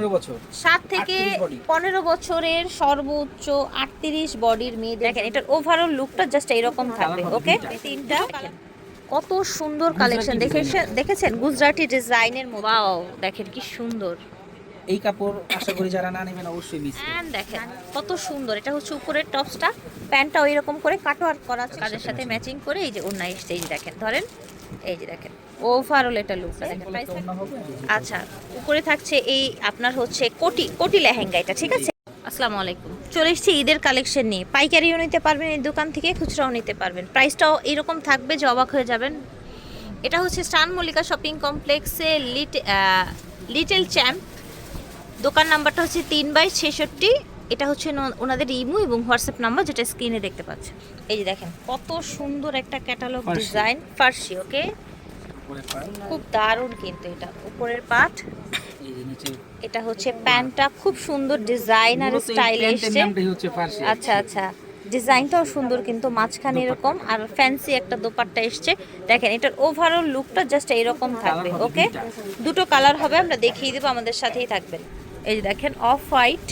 পনেরো বছর। সাত থেকে পনেরো বছরের সর্বোচ্চ আটত্রিশ বডির মেয়ে দেখেন এটার ওভারঅল লুকটা জাস্ট এইরকম থাকবে ওকে তিনটা। কত সুন্দর কালেকশন দেখেছেন দেখেছেন? গুজরাটি ডিজাইনের ওয়াও দেখেন কি সুন্দর। এই কাপড় আশা করি যারা না নেবেন অবশ্যই মিস And দেখেন কত সুন্দর। এটা হচ্ছে উপরের টপসটা প্যান্টটা ওই রকম করে কাটওয়ার্ক করা আছে। কাজের সাথে ম্যাচিং করে এই যে ওড়না এসছে এই দেখেন ধরেন এই যে দেখেন ওভারঅল এটা লুকটা দেখেন। আচ্ছা উপরে থাকছে এই আপনার হচ্ছে কোটি কোটি লেহেঙ্গা এটা, ঠিক আছে? আসসালামু আলাইকুম। চলে এসেছি ঈদের কালেকশন নিয়ে। পাইকারিও নিতে পারবেন এই দোকান থেকে, খুচরাও নিতে পারবেন। প্রাইসটাও এরকম থাকবে যে অবাক হয়ে যাবেন। এটা হচ্ছে স্টান মল্লিকা শপিং কমপ্লেক্সে লিট লিটল চ্যাম্প দোকান নাম্বারটা হচ্ছে তিন বাই ছেষট্টি। এটা হচ্ছে ওনাদের ইমো এবং হোয়াটসঅ্যাপ নাম্বার যেটা স্ক্রিনে দেখতে পাচ্ছেন। এই যে দেখেন কত সুন্দর একটা ক্যাটালগ ডিজাইন ফার্সি ওকে? খুব দারুণ কিন্তু এটা উপরের পাট। এটা হচ্ছে প্যান্টটা খুব সুন্দর ডিজাইন আর স্টাইল এসছে ফার্সি আচ্ছা আচ্ছা। ডিজাইনটাও সুন্দর কিন্তু মাঝখানে এরকম আর ফ্যান্সি একটা দোপাট্টা এসছে। দেখেন এটার ওভারঅল লুকটা জাস্ট এইরকম থাকবে ওকে? দুটো কালার হবে আমরা দেখিয়ে দেবো আমাদের সাথেই থাকবেন। এই যে দেখেন অফ হোয়াইট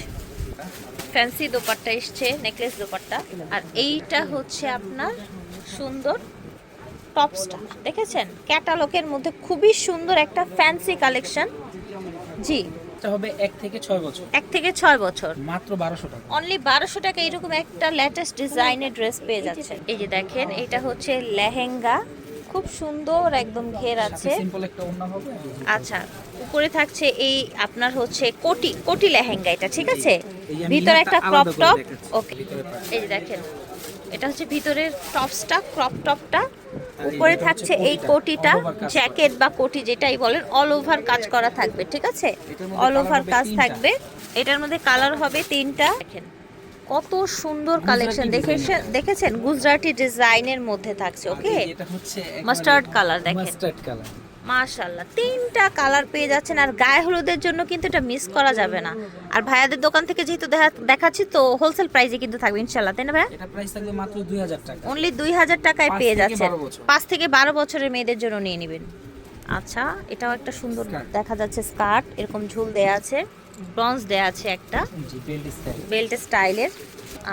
ফ্যান্সি দোপাট্টা এসছে নেকলেস দোপাট্টা। আর এইটা হচ্ছে আপনার সুন্দর টপসটা দেখেছেন? ক্যাটালগের মধ্যে খুবই সুন্দর একটা ফ্যান্সি কালেকশন জি। এটা হবে এক থেকে ছয় বছর। এক থেকে ছয় বছর। মাত্র বারোশো টাকা। অনলি বারোশো টাকা এরকম একটা লেটেস্ট ডিজাইনের ড্রেস পেয়ে যাচ্ছে এই যে দেখেন এটা হচ্ছে লেহেঙ্গা। খুব সুন্দর একদম ঘের আছে। আচ্ছা উপরে থাকছে এই আপনার হচ্ছে কোটি কোটি লেহেঙ্গা এটা ঠিক আছে? ভিতরে একটা ক্রপ টপ ওকে এই যে দেখেন এটা হচ্ছে ভিতরের টপসটা ক্রপ টপটা উপরে থাকছে এই কোটিটা। জ্যাকেট বা কোটি যেটাই বলেন অল ওভার কাজ করা থাকবে ঠিক আছে? অল ওভার কাজ থাকবে এটার মধ্যে কালার হবে তিনটা। দেখেন কত সুন্দর কালেকশন দেখেছেন দেখেছেন? গুজরাটি ডিজাইনের মধ্যে থাকছে ওকে মাস্টার্ড color দেখেন। মাস্টার্ড কালার মাশাল্লাহ তিনটা কালার পেয়ে যাচ্ছেন আর গায়ে হলুদের জন্য কিন্তু এটা মিস করা যাবে না। আর ভাইয়াদের দোকান থেকে যেহেতু দেখা- দেখাচ্ছি তো হোলসেল প্রাইসে কিন্তু থাকবে ইনশাল্লাহ তাই না ভাইয়া? এটা প্রাইস থাকবে মাত্র দুই হাজার টাকা। অনলি দুই হাজার টাকায় পেয়ে যাচ্ছেন। বারো বছর। পাঁচ থেকে বারো বছরের মেয়েদের জন্য নিয়ে নেবেন। আচ্ছা এটাও একটা সুন্দর দেখা যাচ্ছে স্কার্ট এরকম ঝুল দেয়া আছে ব্রঞ্জ দেয়া আছে একটা। বেল্ট স্টাইলের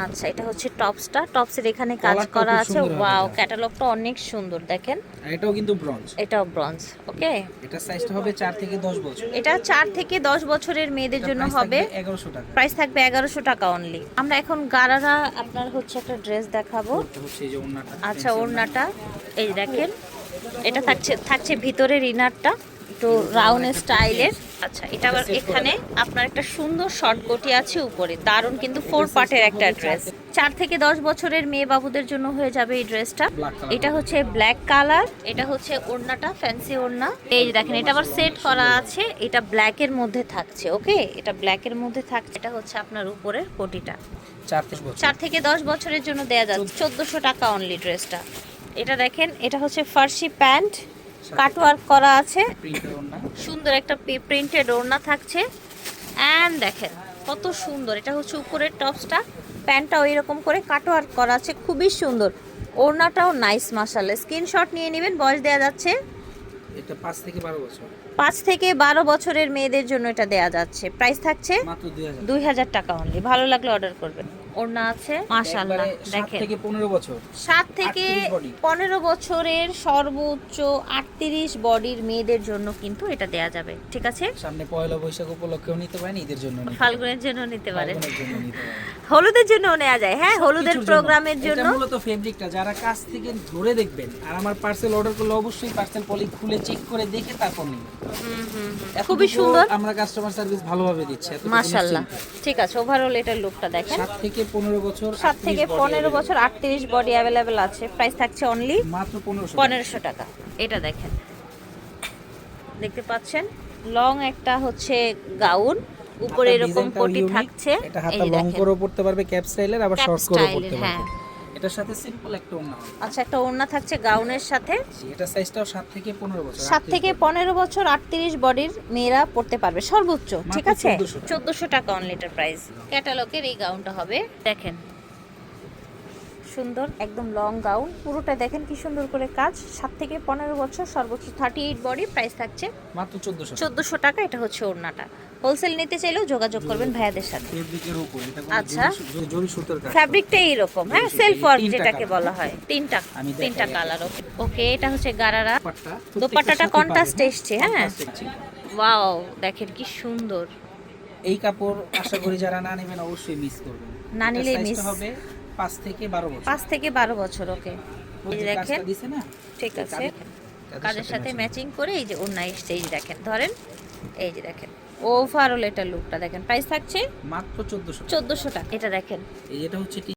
আচ্ছা এটা হচ্ছে টপসটা। টপসের এখানে কাজ করা আছে। ওয়াও ক্যাটালগটা অনেক সুন্দর দেখেন। এটাও কিন্তু ব্রঞ্জ এটাও ব্রঞ্জ ওকে এটা সাইজটা হবে চার থেকে দশ বছর। এটা চার থেকে দশ বছরের মেয়েদের জন্য হবে। এগারোশো টাকা। প্রাইস থাকবে এগারোশো টাকা অনলি আমরা এখন গারারা আপনার হচ্ছে একটা ড্রেস দেখাবো। আচ্ছা ওড়নাটা। এই দেখেন এটা থাকছে থাকছে ভিতরের ইনারটা একটু রাউন্ড স্টাইলের আচ্ছা এটা আবার এখানে আপনার একটা সুন্দর শর্ট কোটি আছে উপরে। দারুণ কিন্তু ফোর পার্টের একটা ড্রেস চার থেকে দশ বছরের মেয়ে বাবুদের জন্য হয়ে যাবে এই ড্রেসটা এটা হচ্ছে ব্ল্যাক কালার এটা হচ্ছে ওড়নাটা ফ্যান্সি ওড়না। এই যে দেখেন এটা আবার সেট করা আছে এটা ব্ল্যাকের মধ্যে থাকছে ওকে এটা ব্ল্যাকের মধ্যে থাকছে এটা হচ্ছে আপনার উপরের কোটিটা। চার থেকে বছর। চার থেকে দশ বছরের জন্য দেয়া যাচ্ছে চোদ্দোশো টাকা অনলি ড্রেসটা এটা দেখেন এটা হচ্ছে ফার্সি প্যান্ট কাটওয়ার্ক করা আছে। সুন্দর একটা প্রিন্টেড ওড়না থাকছে। অ্যান্ড দেখেন কত সুন্দর। এটা হচ্ছে উপরের টপসটা। প্যান্টটা ওই রকম করে কাটওয়ার্ক করা আছে। খুবই সুন্দর। ওড়নাটাও নাইস মাসালে স্ক্রিনশট নিয়ে নেবেন বয়স দেওয়া যাচ্ছে। এটা পাঁচ থেকে বারো বছর। থেকে বছরের মেয়েদের জন্য এটা দেয়া যাচ্ছে। প্রাইস থাকছে মাত্র দুই হাজার। দুই হাজার টাকা অনলি ভালো লাগলে অর্ডার করবেন। ওড়না আছে। সাত দেখেন। থেকে পনেরো বছর। সাত থেকে 38 body। পনেরো বছরের সর্বোচ্চ আটত্রিশ বডির মেয়েদের জন্য কিন্তু এটা দেয়া যাবে। ঠিক আছে? সামনে পয়লা বৈশাখ উপলক্ষেও নিতে পারেন ঈদের জন্য নিতে ফাল্গুনের জন্য নিতে পারেন। হলুদের জন্য নেওয়া যায়। হ্যাঁ হলুদের প্রোগ্রামের এটা জন্য। মূলত ফেব্রিকটা যারা কাছ থেকে ধরে দেখবেন আর আমার পার্সেল অর্ডার করলে অবশ্যই পার্সেল পলি খুলে চেক করে দেখে তারপর। এতটুকু খুবই সুন্দর। আমরা কাস্টমার সার্ভিস ভালোভাবে দিচ্ছি মাশাল্লাহ ঠিক আছে ওভারঅল এটার লুকটা দেখেন। সাত থেকে পনেরো বছর সাত থেকে পনেরো। বছর আটত্রিশ বডি অ্যাভেলেবেল আছে। প্রাইস থাকছে অনলি মাত্র পনেরোশো পনেরোশো টাকা। এটা দেখেন। দেখতে পাচ্ছেন? লং একটা হচ্ছে গাউন উপরে এরকম কোটি থাকছে। এটা হাতা লং করেও পড়তে পারবে ক্যাপ স্টাইলের আবার শর্ট করেও হ্যাঁ। পারবে। এটার সাথে সিম্পল একটা ওড়না আচ্ছা একটা ওড়না থাকছে গাউনের সাথে। এটা সাইজটাও 7 থেকে পনেরো বছর 7 থেকে পনেরো বছর আটত্রিশ বডির মেয়েরা পড়তে পারবে। সর্বোচ্চ ঠিক আছে? 1400 টাকা। অনলিটার প্রাইস ক্যাটালগের এই গাউনটা হবে। দেখেন সুন্দর একদম লং গাউন পুরোটা দেখেন কি সুন্দর করে কাজ। সাত থেকে পনেরো বছর সর্বোচ্চ থার্টি এইট বডি প্রাইস থাকছে মাত্র চোদ্দশো চোদ্দোশো টাকা এটা হচ্ছে ওড়নাটা। হোলসেল নিতে চাইলেও যোগাযোগ করবেন ভাইয়াদের সাথে। আচ্ছা। ফ্যাব্রিকটা এইরকম হ্যাঁ সেলফ ওয়ার্ক যেটাকে বলা হয়। তিনটা তিনটা। কালার ওকে এটা হচ্ছে গারারা। দোপাট্টা দোপাট্টাটা কন্ট্রাস্ট এসছে হ্যাঁ। ওয়াও দেখেন কি সুন্দর। এই কাপড় আশা করি যারা না নেবেন অবশ্যই মিস করবেন। না নিলেই size হবে পাঁচ থেকে বারো বছর। পাঁচ থেকে বারো বছর ওকে। দেখেন ঠিক আছে। কাজের- সাথে ম্যাচিং করে এই যে অন্য স্টেজ এই যে দেখেন ধরেন এই যে দেখেন। ওভারঅল এটা লুকটা দেখেন প্রাইস থাকছে মাত্র চোদ্দশো চোদ্দশো টাকা। এটা দেখেন। এটা হচ্ছে